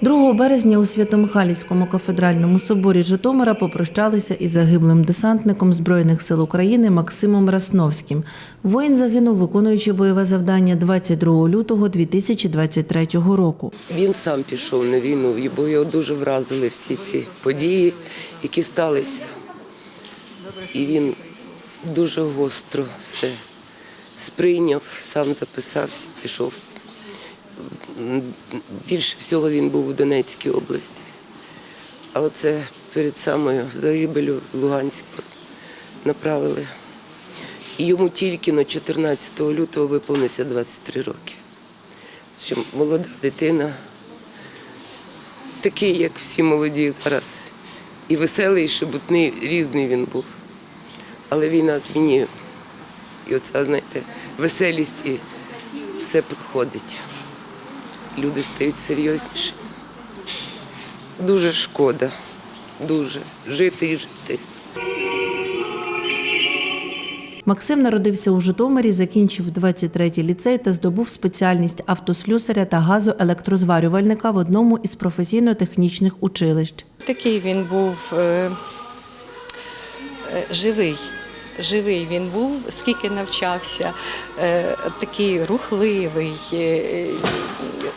2 березня у Свято-Михайлівському кафедральному соборі Житомира попрощалися із загиблим десантником Збройних сил України Максимом Расновським. Воїн загинув, виконуючи бойове завдання 22 лютого 2023 року. Він сам пішов на війну, бо його дуже вразили всі ці події, які сталися. І він дуже гостро все сприйняв, сам записався, пішов. Більше всього він був у Донецькій області. А оце перед самою загибелю в Луганськ направили. І йому тільки на 14 лютого виповнилося 23 роки. Що молода дитина, такий, як всі молоді зараз. І веселий, і шебутний, різний він був. Але війна змінює. І оця, знаєте, веселість і все проходить. Люди стають серйозніші. Дуже шкода, дуже. Жити і жити. Максим народився у Житомирі, закінчив 23-й ліцей та здобув спеціальність автослюсаря та газоелектрозварювальника в одному із професійно-технічних училищ. Такий він був е, е, живий. Живий він був, скільки навчався, е, такий рухливий, е, е,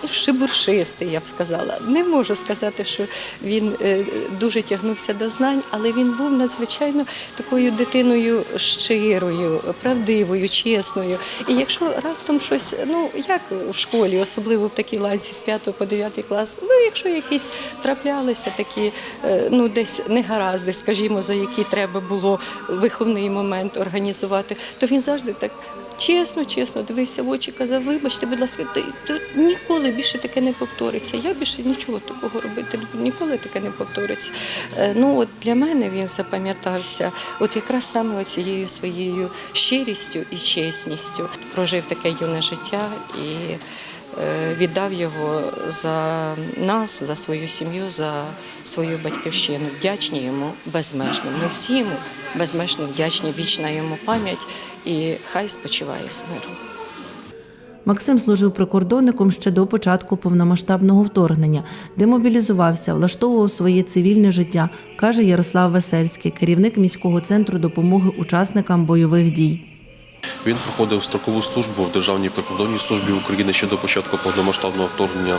шибуршистий, я б сказала. Не можу сказати, що він е, дуже тягнувся до знань, але він був надзвичайно такою дитиною щирою, правдивою, чесною. І якщо раптом щось, ну як в школі, особливо в такій ланці з 5 по 9 клас, ну якщо якісь траплялися такі, е, ну десь негаразди, скажімо, за які треба було виховний момент організувати, то він завжди так. Чесно, чесно, дивився в очі, казав, вибачте, будь ласка, ти, ти ніколи більше таке не повториться. Я більше нічого такого робити ніколи таке не повториться. Е, Ну от для мене він запам'ятався, от якраз саме цією своєю щирістю і чесністю. Прожив таке юне життя і е, віддав його за нас, за свою сім'ю, за свою батьківщину. Вдячні йому безмежно. Ми всі йому безмежно вдячні, вічна йому пам'ять і хай спочиває з миром. Максим служив прикордонником ще до початку повномасштабного вторгнення, демобілізувався, влаштовував своє цивільне життя, каже Ярослав Весельський, керівник міського центру допомоги учасникам бойових дій. Він проходив строкову службу в Державній прикордонній службі України ще до початку повномасштабного вторгнення,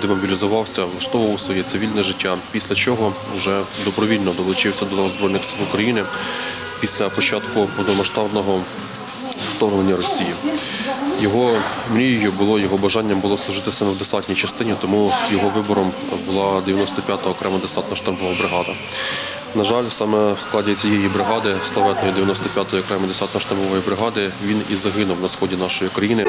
демобілізувався, влаштовував своє цивільне життя, після чого вже добровільно долучився до Збройних сил України після початку повномасштабного вторгнення Росії. Його мрією було, його бажанням було служити саме в десантній частині, тому його вибором була 95-та окрема десантно штампова бригада. На жаль, саме в складі цієї бригади, славетної 95-ї окремої десантно штампової бригади, він і загинув на сході нашої країни.